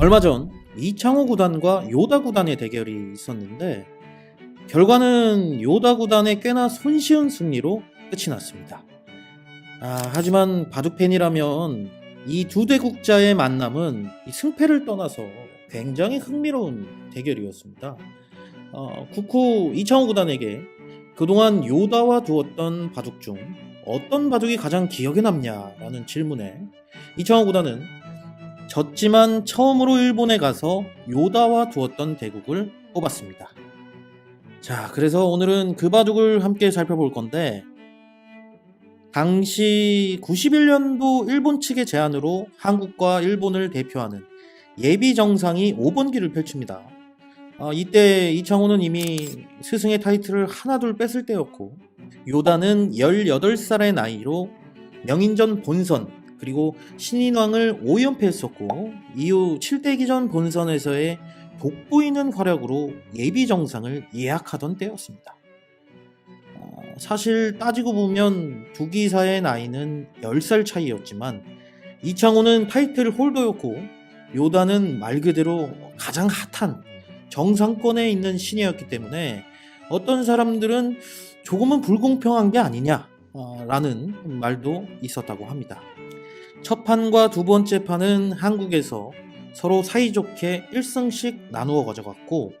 얼마 전 이창호 구단과 요다 구단의 대결이 있었는데 결과는 요다 구단의 꽤나 손쉬운 승리로 끝이 났습니다. 아, 하지만 바둑 팬이라면 이 두 대국자의 만남은 이 승패를 떠나서 굉장히 흥미로운 대결이었습니다. 어, 국후 이창호 구단에게 그동안 요다와 두었던 바둑 중 어떤 바둑이 가장 기억에 남냐라는 질문에 이창호 구단은 졌지만 처음으로 일본에 가서 요다와 두었던 대국을 뽑았습니다. 자, 그래서 오늘은 그 바둑을 함께 살펴볼 건데, 당시 91년도 일본 측의 제안으로 한국과 일본을 대표하는 예비 정상이 5번기를 펼칩니다. 어, 이때 이창호는 이미 스승의 타이틀을 하나둘 뺐을 때였고, 요다는 18살의 나이로 명인전 본선, 그리고 신인왕을 5연패 했었고 이후 7대 기전 본선에서의 돋보이는 활약으로 예비 정상을 예약하던 때였습니다. 어, 사실 따지고 보면 두 기사의 나이는 10살 차이였지만 이창호는 타이틀 홀더였고 요다는 말 그대로 가장 핫한 정상권에 있는 신이었기 때문에 어떤 사람들은 조금은 불공평한 게 아니냐라는 말도 있었다고 합니다. 첫 판과 두 번째 판은 한국에서 서로 사이좋게 1승씩 나누어 가져갔고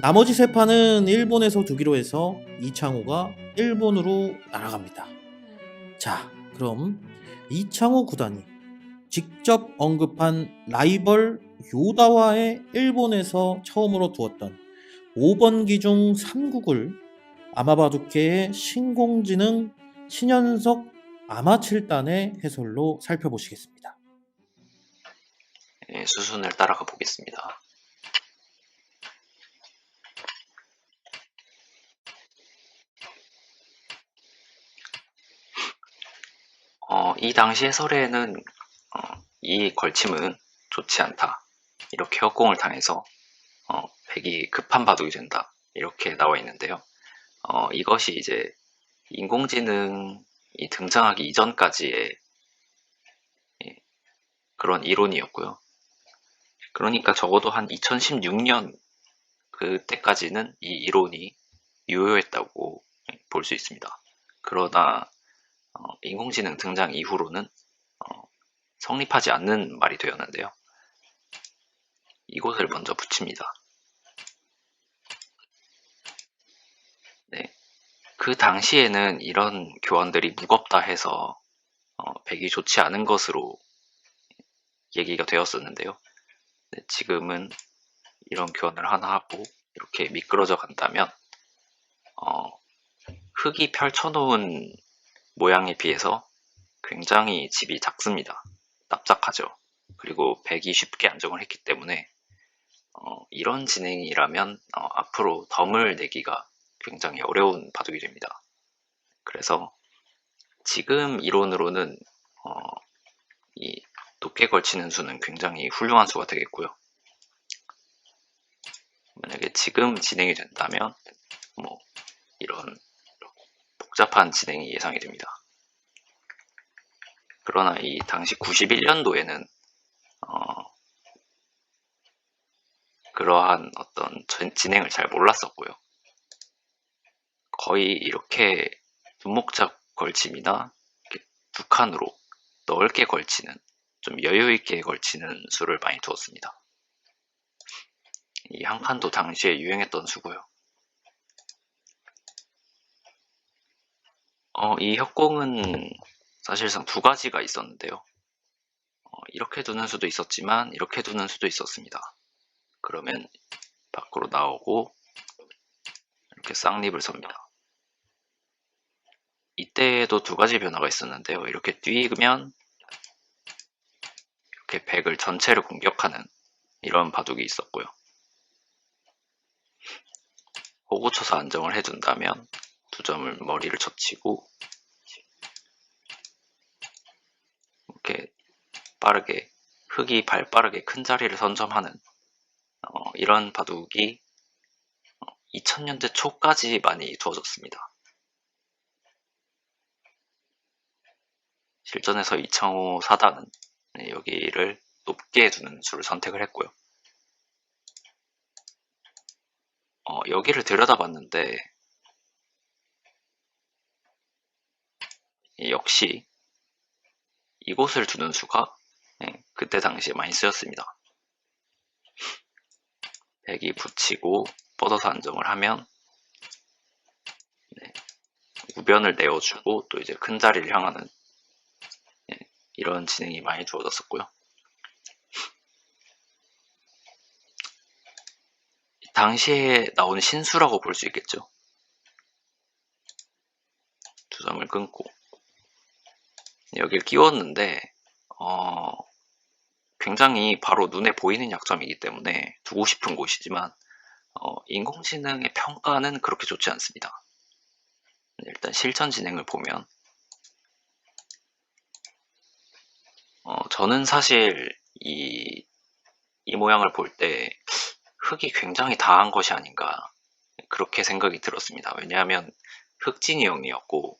나머지 세 판은 일본에서 두기로 해서 이창호가 일본으로 날아갑니다. 자, 그럼 이창호 구단이 직접 언급한 라이벌 요다와의 일본에서 처음으로 두었던 5번기 중 3국을 아마바두케의 신공지능 신현석 아마칠단의 해설로 살펴보시겠습니다. 예, 수순을 따라가 보겠습니다. 어, 이 당시 해설에는 어, 이 걸침은 좋지 않다. 이렇게 협공을 당해서 어, 백이 급한 바둑이 된다. 이렇게 나와 있는데요. 어, 이것이 이제 인공지능이 등장하기 이전까지의 예, 그런 이론이었고요. 그러니까 적어도 한 2016년 그때까지는 이 이론이 유효했다고 볼 수 있습니다. 그러나 어, 인공지능 등장 이후로는 어, 성립하지 않는 말이 되었는데요. 이곳을 먼저 붙입니다. 그 당시에는 이런 교환들이 무겁다 해서 어, 백이 좋지 않은 것으로 얘기가 되었었는데요. 네, 지금은 이런 교환을 하나 하고 이렇게 미끄러져 간다면 어, 흙이 펼쳐놓은 모양에 비해서 굉장히 집이 작습니다. 납작하죠. 그리고 백이 쉽게 안정을 했기 때문에 어, 이런 진행이라면 어, 앞으로 덤을 내기가 굉장히 어려운 바둑이 됩니다. 그래서 지금 이론으로는 어, 이 높게 걸치는 수는 굉장히 훌륭한 수가 되겠고요. 만약에 지금 진행이 된다면 뭐 이런 복잡한 진행이 예상이 됩니다. 그러나 이 당시 91년도에는 어, 그러한 어떤 진행을 잘 몰랐었고요. 거의 이렇게 두목작 걸침이나 두 칸으로 넓게 걸치는 좀 여유 있게 걸치는 수를 많이 두었습니다. 이 한 칸도 당시에 유행했던 수고요. 어, 이 협공은 사실상 두 가지가 있었는데요. 어, 이렇게 두는 수도 있었지만 이렇게 두는 수도 있었습니다. 그러면 밖으로 나오고 이렇게 쌍립을 섭니다. 이때에도 두 가지 변화가 있었는데요. 이렇게 뛰면 이렇게 백을 전체를 공격하는 이런 바둑이 있었고요. 호구 쳐서 안정을 해둔다면 두 점을 머리를 젖히고 이렇게 빠르게 흙이 발 빠르게 큰 자리를 선점하는 어, 이런 바둑이 2000년대 초까지 많이 두어졌습니다. 실전에서 이창호 사단은 네, 여기를 높게 두는 수를 선택을 했고요. 어, 여기를 들여다봤는데 역시 이곳을 두는 수가 예, 그때 당시에 많이 쓰였습니다. 100이 붙이고 뻗어서 안정을 하면 네, 우변을 내어주고 또 이제 큰 자리를 향하는 예, 이런 진행이 많이 주어졌었고요. 당시에 나온 신수라고 볼 수 있겠죠. 두 점을 끊고 여기를 끼웠는데 어, 굉장히 바로 눈에 보이는 약점이기 때문에 두고 싶은 곳이지만 어, 인공지능의 평가는 그렇게 좋지 않습니다. 일단 실전 진행을 보면 어, 저는 사실 이, 이 모양을 볼 때 흙이 굉장히 다한 것이 아닌가 그렇게 생각이 들었습니다. 왜냐하면 흙진이형이었고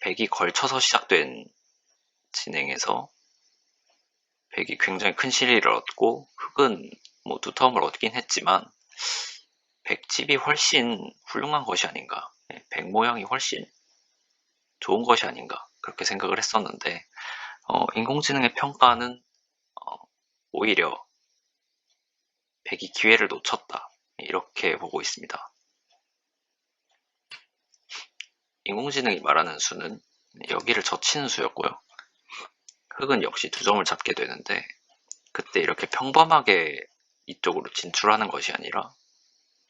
백이 걸쳐서 시작된 진행에서 백이 굉장히 큰 실리를 얻고 흙은 뭐 두터움을 얻긴 했지만 백집이 훨씬 훌륭한 것이 아닌가 예, 백 모양이 훨씬 좋은 것이 아닌가 그렇게 생각을 했었는데 어, 인공지능의 평가는 어, 오히려 백이 기회를 놓쳤다 이렇게 보고 있습니다. 인공지능이 말하는 수는 여기를 젖히는 수였고요. 흙은 역시 두 점을 잡게 되는데 그때 이렇게 평범하게 이쪽으로 진출하는 것이 아니라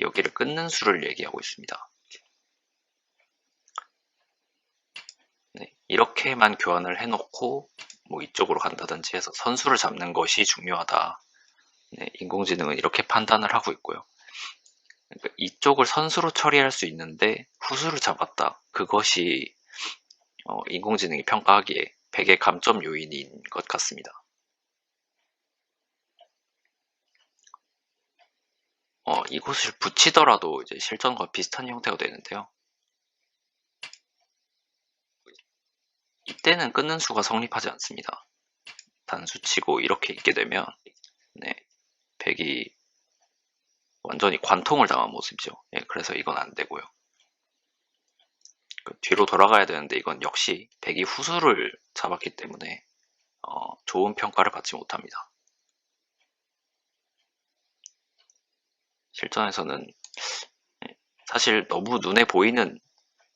여기를 끊는 수를 얘기하고 있습니다. 네, 이렇게만 교환을 해놓고 뭐 이쪽으로 간다든지 해서 선수를 잡는 것이 중요하다. 네, 인공지능은 이렇게 판단을 하고 있고요. 그러니까 이쪽을 선수로 처리할 수 있는데 후수를 잡았다. 그것이 어, 인공지능이 평가하기에 100의 감점 요인인 것 같습니다. 어, 이곳을 붙이더라도 이제 실전과 비슷한 형태가 되는데요. 이때는 끊는 수가 성립하지 않습니다. 단수치고 이렇게 있게 되면 네, 100이 완전히 관통을 당한 모습이죠. 예, 그래서 이건 안 되고요. 그 뒤로 돌아가야 되는데 이건 역시 100이 후수를 잡았기 때문에 어, 좋은 평가를 받지 못합니다. 실전에서는 예, 사실 너무 눈에 보이는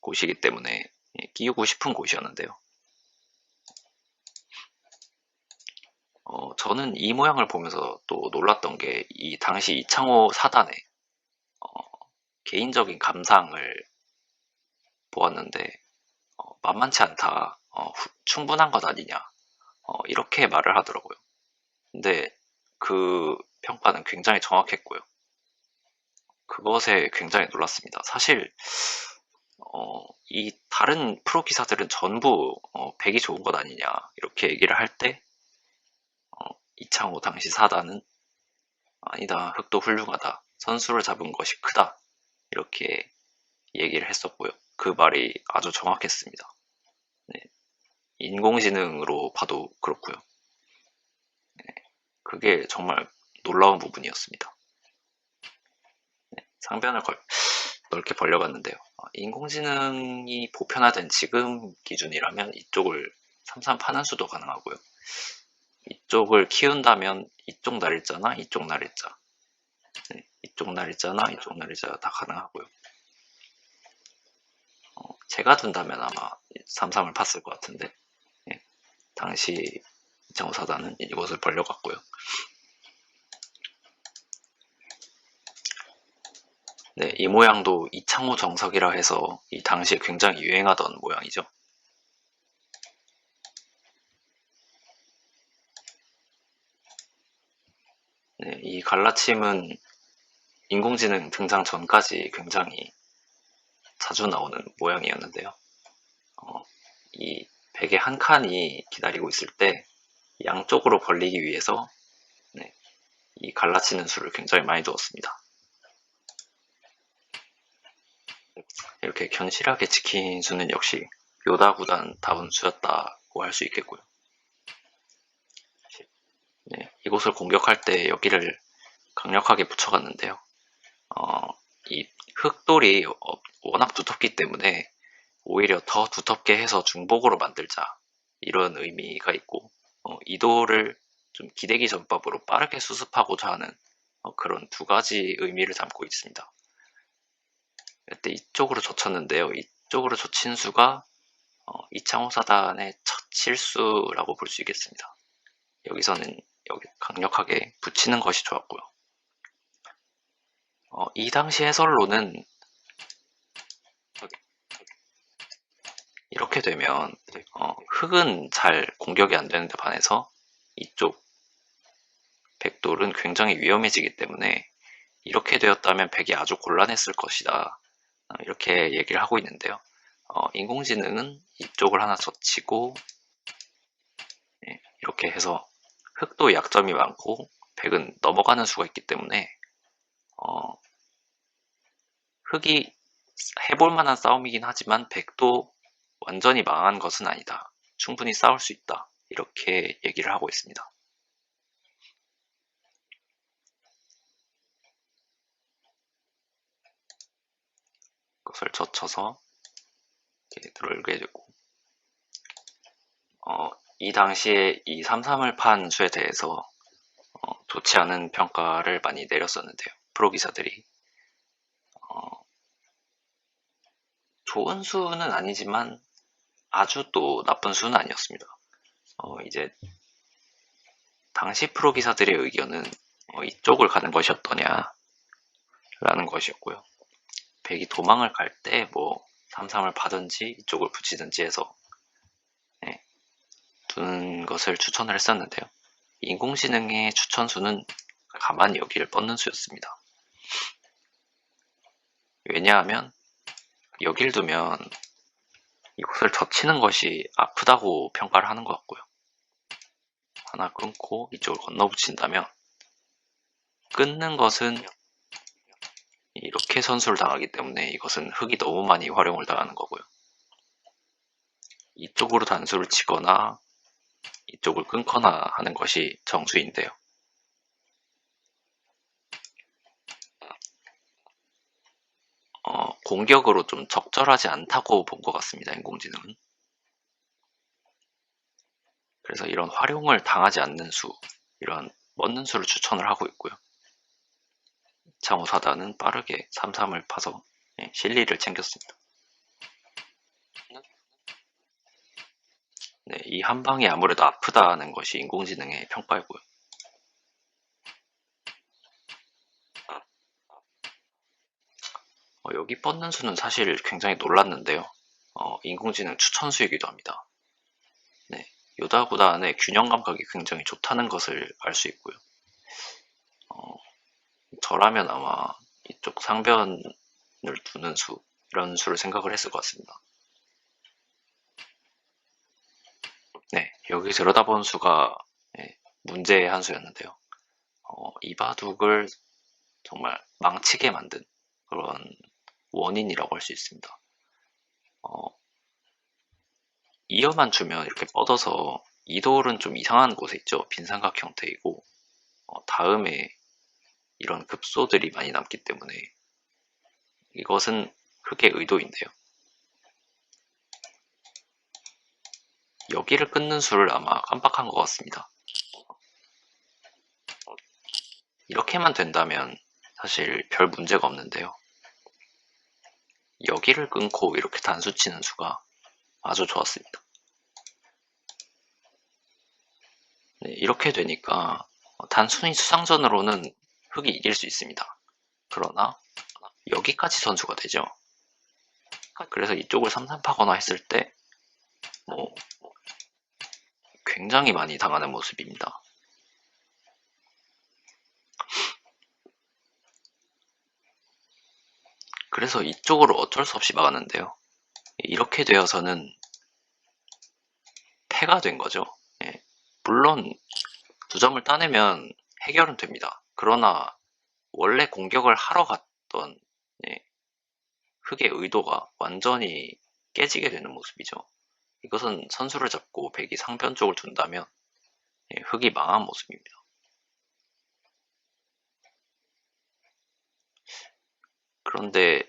곳이기 때문에 예, 끼우고 싶은 곳이었는데요. 어, 저는 이 모양을 보면서 또 놀랐던 게 이 당시 이창호 사단의 어, 개인적인 감상을 보았는데 어, 만만치 않다, 어, 후- 충분한 것 아니냐 어, 이렇게 말을 하더라고요. 근데 그 평가는 굉장히 정확했고요. 그것에 굉장히 놀랐습니다. 사실 어, 이 다른 프로 기사들은 전부 어, 100이 좋은 것 아니냐 이렇게 얘기를 할때 이창호 당시 사단은 아니다 흑도 훌륭하다 선수를 잡은 것이 크다 이렇게 얘기를 했었고요. 그 말이 아주 정확했습니다. 네, 인공지능으로 봐도 그렇고요. 네, 그게 정말 놀라운 부분이었습니다. 네, 상변을 걸- 넓게 벌려봤는데요. 어, 인공지능이 보편화된 지금 기준이라면 이쪽을 삼삼 파는 수도 가능하고요. 이쪽을 키운다면 이쪽 날일자나 이쪽 날일자, 네, 이쪽 날일자나 이쪽 날일자 다 가능하고요. 어, 제가 둔다면 아마 삼삼을 팠을 것 같은데 예, 당시 이창호 사단은 이곳을 벌려갔고요. 네, 이 모양도 이창호 정석이라 해서 이 당시에 굉장히 유행하던 모양이죠. 네, 이 갈라침은 인공지능 등장 전까지 굉장히 자주 나오는 모양이었는데요. 어, 이 베개 한 칸이 기다리고 있을 때 양쪽으로 벌리기 위해서 네, 이 갈라치는 수를 굉장히 많이 두었습니다. 이렇게 견실하게 지킨 수는 역시 요다 구단 다운 수였다고 할 수 있겠고요. 네, 이곳을 공격할 때 여기를 강력하게 붙여갔는데요. 어, 이 흙돌이 어- 워낙 두텁기 때문에 오히려 더 두텁게 해서 중복으로 만들자 이런 의미가 있고 어, 이도를 좀 기대기 전법으로 빠르게 수습하고자 하는 어, 그런 두 가지 의미를 담고 있습니다. 이때 이쪽으로 젖혔는데요. 이쪽으로 젖힌 수가 어, 이창호 사단의 첫 실수라고 볼 수 있겠습니다. 여기서는 여기 강력하게 붙이는 것이 좋았고요. 어, 이 당시 해설로는 이렇게 되면 어, 흙은 잘 공격이 안 되는데 반해서 이쪽 백돌은 굉장히 위험해지기 때문에 이렇게 되었다면 백이 아주 곤란했을 것이다. 어, 이렇게 얘기를 하고 있는데요. 어, 인공지능은 이쪽을 하나 젖히고 예, 이렇게 해서 흙도 약점이 많고 백은 넘어가는 수가 있기 때문에 어, 흙이 해볼 만한 싸움이긴 하지만 백도 완전히 망한 것은 아니다. 충분히 싸울 수 있다. 이렇게 얘기를 하고 있습니다. 이것을 젖혀서 이렇게 들어올게 되고 어, 이 당시에 이 33을 판 수에 대해서 어, 좋지 않은 평가를 많이 내렸었는데요. 프로 기사들이 어, 좋은 수는 아니지만 아주 또 나쁜 수는 아니었습니다. 어, 이제 당시 프로 기사들의 의견은 어, 이쪽을 가는 것이었더냐 라는 것이었고요. 백이 도망을 갈 때 뭐 삼삼을 받든지 이쪽을 붙이든지 해서 네, 두는 것을 추천을 했었는데요. 인공지능의 추천수는 가만히 여기를 뻗는 수였습니다. 왜냐하면 여길 두면 이곳을 젖히는 것이 아프다고 평가를 하는 것 같고요. 하나 끊고 이쪽을 건너 붙인다면 끊는 것은 이렇게 선수를 당하기 때문에 이것은 흙이 너무 많이 활용을 당하는 거고요. 이쪽으로 단수를 치거나 이쪽을 끊거나 하는 것이 정수인데요. 어, 공격으로 좀 적절하지 않다고 본 것 같습니다. 인공지능은. 그래서 이런 활용을 당하지 않는 수, 이런 먹는 수를 추천을 하고 있고요. 창호 사단은 빠르게 3-3을 파서 예, 실리를 챙겼습니다. 네, 이 한 방이 아무래도 아프다는 것이 인공지능의 평가이고요. 어, 여기 뻗는 수는 사실 굉장히 놀랐는데요. 어, 인공지능 추천수이기도 합니다. 네, 요다 구단의 균형 감각이 굉장히 좋다는 것을 알 수 있고요. 어, 저라면 아마 이쪽 상변을 두는 수, 이런 수를 생각을 했을 것 같습니다. 네, 여기 들여다본 수가 예, 문제의 한 수였는데요. 어, 이 바둑을 정말 망치게 만든 그런 원인이라고 할 수 있습니다. 어, 이어만 주면 이렇게 뻗어서 이 돌은 좀 이상한 곳에 있죠. 빈삼각 형태이고 어, 다음에 이런 급소들이 많이 남기 때문에 이것은 흙의 의도인데요. 여기를 끊는 수를 아마 깜빡한 것 같습니다. 이렇게만 된다면 사실 별 문제가 없는데요. 여기를 끊고 이렇게 단수 치는 수가 아주 좋았습니다. 네, 이렇게 되니까 단순히 수상전으로는 흙이 이길 수 있습니다. 그러나 여기까지 선수가 되죠. 그래서 이쪽을 3-3 파거나 했을 때 뭐 굉장히 많이 당하는 모습입니다. 그래서 이쪽으로 어쩔 수 없이 막았는데요. 이렇게 되어서는 패가 된 거죠. 예. 물론 두 점을 따내면 해결은 됩니다. 그러나 원래 공격을 하러 갔던 예, 흙의 의도가 완전히 깨지게 되는 모습이죠. 이것은 선수를 잡고 백이 상편 쪽을 둔다면 예, 흙이 망한 모습입니다. 그런데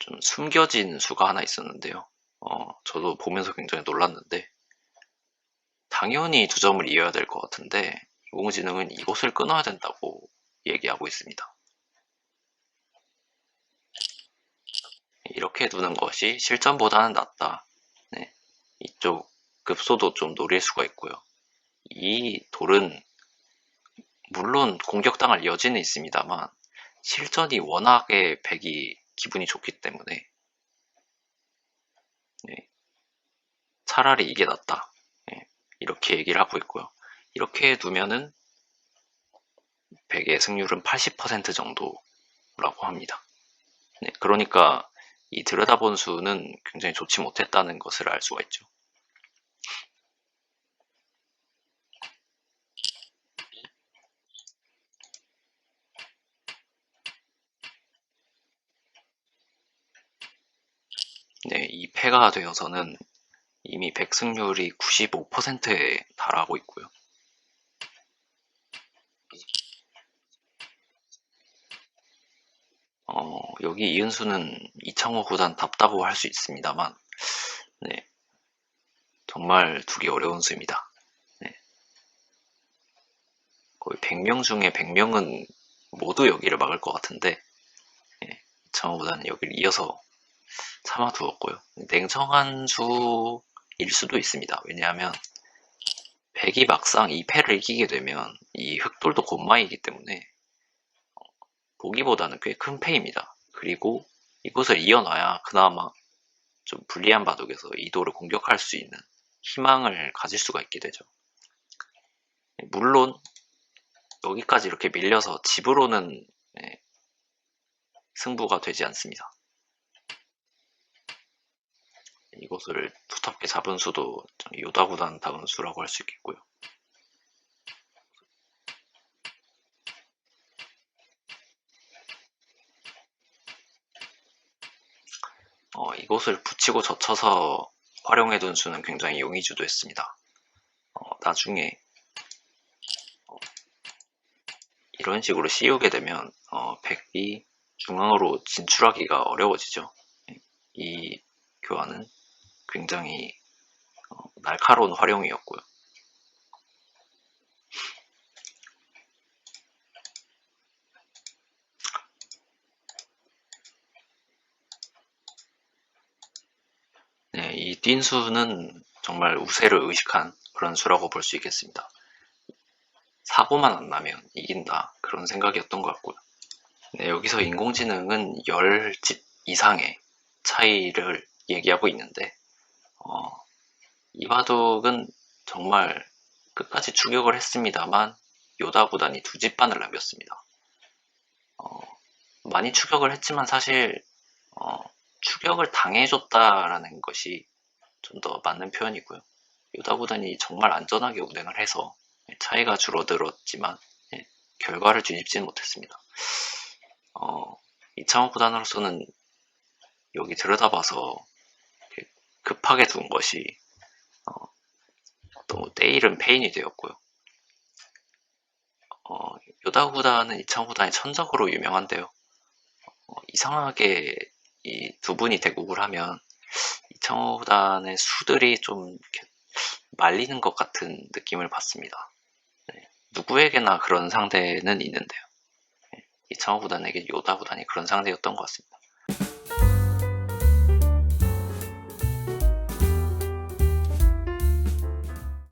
좀 숨겨진 수가 하나 있었는데요. 어, 저도 보면서 굉장히 놀랐는데 당연히 두 점을 이어야 될 것 같은데 인공지능은 이곳을 끊어야 된다고 얘기하고 있습니다. 이렇게 두는 것이 실전보다는 낫다. 네, 이쪽 급소도 좀 노릴 수가 있고요. 이 돌은 물론 공격당할 여지는 있습니다만 실전이 워낙에 백이 기분이 좋기 때문에 네, 차라리 이게 낫다. 네, 이렇게 얘기를 하고 있고요. 이렇게 두면은 백의 승률은 80% 정도라고 합니다. 네, 그러니까 이 들여다본 수는 굉장히 좋지 못했다는 것을 알 수가 있죠. 네, 이 패가 되어서는 이미 백승률이 95%에 달하고 있고요. 어, 여기 이은수는 이창호 구단 답다고 할 수 있습니다만, 네, 정말 두기 어려운 수입니다. 네. 거의 100명 중에 100명은 모두 여기를 막을 것 같은데, 네, 이창호 구단은 여기를 이어서 참아두었고요. 냉정한 수일 수도 있습니다. 왜냐하면, 백이 막상 이 패를 이기게 되면 이 흑돌도 곧마이기 때문에 보기보다는 꽤 큰 패입니다. 그리고 이곳을 이어놔야 그나마 좀 불리한 바둑에서 이도를 공격할 수 있는 희망을 가질 수가 있게 되죠. 물론 여기까지 이렇게 밀려서 집으로는 네, 승부가 되지 않습니다. 이곳을 두텁게 잡은 수도 요다구단 다운 수라고 할 수 있겠고요. 어, 이곳을 붙이고 젖혀서 활용해둔 수는 굉장히 용의주도 했습니다. 어, 나중에 어, 이런 식으로 씌우게 되면 어, 백이 중앙으로 진출하기가 어려워지죠. 이 교환은 굉장히 어, 날카로운 활용이었고요. 네, 이 뛴수는 정말 우세를 의식한 그런 수라고 볼 수 있겠습니다. 사고만 안 나면 이긴다 그런 생각이었던 것 같고요. 네, 여기서 인공지능은 10집 이상의 차이를 얘기하고 있는데 어, 이 바둑은 정말 끝까지 추격을 했습니다만 요다 구단이 두 집 반을 남겼습니다. 어, 많이 추격을 했지만 사실 어, 추격을 당해줬다라는 것이 좀 더 맞는 표현이고요. 요다 구단이 정말 안전하게 운행을 해서 차이가 줄어들었지만 예, 결과를 뒤집지는 못했습니다. 어, 이창호 구단으로서는 여기 들여다봐서 급하게 둔 것이 어, 너무 때이른 페인이 되었고요. 어, 요다 구단은 이창호 구단이 천적으로 유명한데요. 어, 이상하게 이 두 분이 대국을 하면 이창호 구단의 수들이 좀 말리는 것 같은 느낌을 받습니다. 네, 누구에게나 그런 상대는 있는데요. 네, 이창호 구단에게 요다 구단이 그런 상대였던 것 같습니다.